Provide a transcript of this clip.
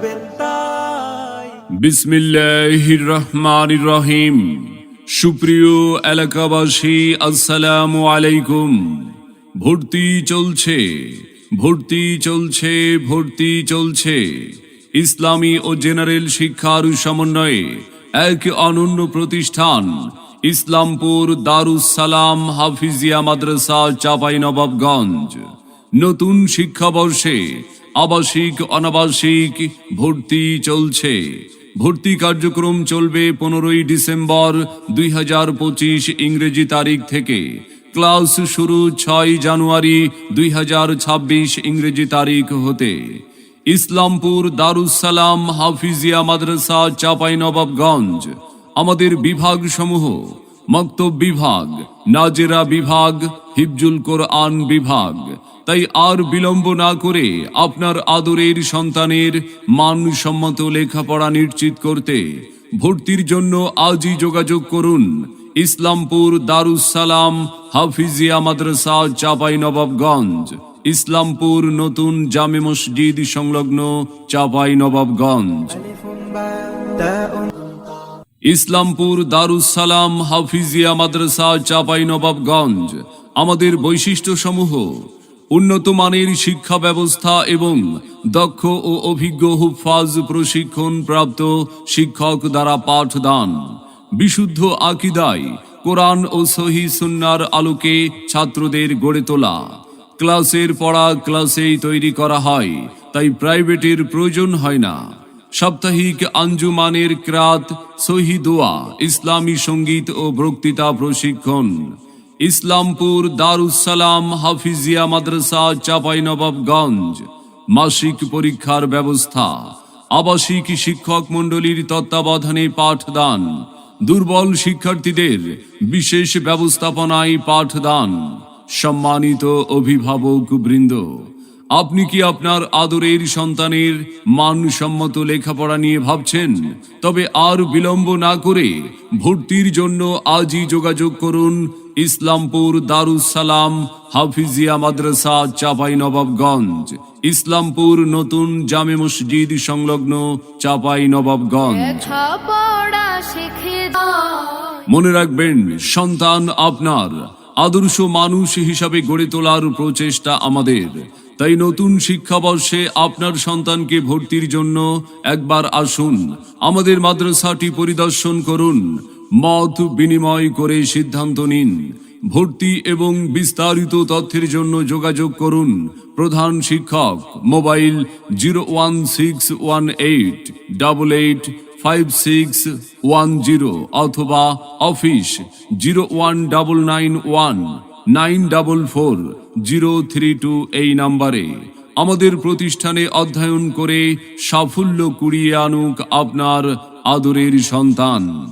যাবেন তাই। বিসমিল্লাহির রহমানির রহিম সুপ্রিয় এলাকাবাসী, আসসালামু আলাইকুম। ভর্তি চলছে ভর্তি চলছে ভর্তি চলছে। ইসলামী ও জেনারেল শিক্ষার সমন্বয়ে এক অনন্য প্রতিষ্ঠান, ইসলামপুর দারুস সালাম হাফিজিয়া মাদ্রাসা চাপাই নবাবগঞ্জ নতুন শিক্ষাবর্ষে আবাসিক, অনাবাসিক, ভর্তি চলছে। ভর্তি কার্যক্রম চলবে পনেরোই ডিসেম্বর দুই হাজার পঁচিশ ইংরেজি তারিখ থেকে। ক্লাস শুরু ছয় জানুয়ারি দুই হাজার ছাব্বিশ ইংরেজি তারিখ হতে। ইসলামপুর দারুসালাম হাফিজিয়া মাদ্রাসা চাপাই নবাবগঞ্জ আমাদের বিভাগ সমূহ মক্তব বিভাগ, নাজেরা বিভাগ, হিফজুল কোরআন বিভাগ। তাই আর বিলম্ব না করে আপনার আদরের সন্তানের মানসম্মত লেখাপড়া নিশ্চিত করতে ভর্তির জন্য আজই যোগাযোগ করুন। ইসলামপুর দারুসালাম হাফিজিয়া মাদ্রাসা চাপাই নবাবগঞ্জ ইসলামপুর নতুন জামে মসজিদ সংলগ্ন চাপাই নবাবগঞ্জ ইসলামপুর দারুসালাম হাফিজিয়া মাদ্রাসা চাপাই নবাবগঞ্জ আমাদের বৈশিষ্ট্য সমূহ উন্নত মানের শিক্ষা ব্যবস্থা এবং দক্ষ ও অভিজ্ঞ হুফাজ প্রশিক্ষণ প্রাপ্ত শিক্ষক দ্বারা পাঠদান। বিশুদ্ধ আকিদায় কোরআন ও সহি সুন্নার আলোকে ছাত্রদের গড়ে তোলা। ক্লাসের পড়া ক্লাসেই তৈরি করা হয়, তাই প্রাইভেটের প্রয়োজন হয় না। সাপ্তাহিক আঞ্জুমানের ক্রাত, সহি দোয়া, ইসলামী সংগীত ও বক্তৃতা প্রশিক্ষণ। ইসলামপুর দারুসালাম হাফিজিয়া মাদ্রাসা চাপাই নবাবগঞ্জ মাসিক পরীক্ষার ব্যবস্থা। আবাসিক শিক্ষক মণ্ডলীর তত্ত্বাবধানে পাঠদান। দুর্বল শিক্ষার্থীদের বিশেষ ব্যবস্থাপনায় পাঠদান। সম্মানিত অভিভাবক বৃন্দ, আপনি কি আপনার আদরের সন্তানের মানসম্মত লেখাপড়া নিয়ে ভাবছেন? তবে আর বিলম্ব না করে ভর্তির জন্য আজই যোগাযোগ করুন ইসলামপুর দারুসালাম হাফিজিয়া মাদ্রাসা চাপাই নবাবগঞ্জ ইসলামপুর নতুন জামে মসজিদ সংলগ্ন চাপাই নবাবগঞ্জ মনে রাখবেন সন্তান আপনার। আদর্শ মানুষ হিসাবে গড়ে তোলার প্রচেষ্টা আমাদের। তাই নতুন শিক্ষাবর্ষে আপনার সন্তানকে ভর্তির জন্য একবার আসুন। আমাদের মাদ্রাসাটি পরিদর্শন করুন। মত বিনিময় করে সিদ্ধান্ত নিন। ভর্তি এবং বিস্তারিত তথ্যের জন্য যোগাযোগ করুন প্রধান শিক্ষক mobile zero one six one eight double eight five six one zero অথবা office zero one double nine one nine double four zero three two এই নাম্বারে। আমাদের প্রতিষ্ঠানে অধ্যয়ন করে সাফল্য কুড়িয়ে আনুক আপনার আদরের সন্তান।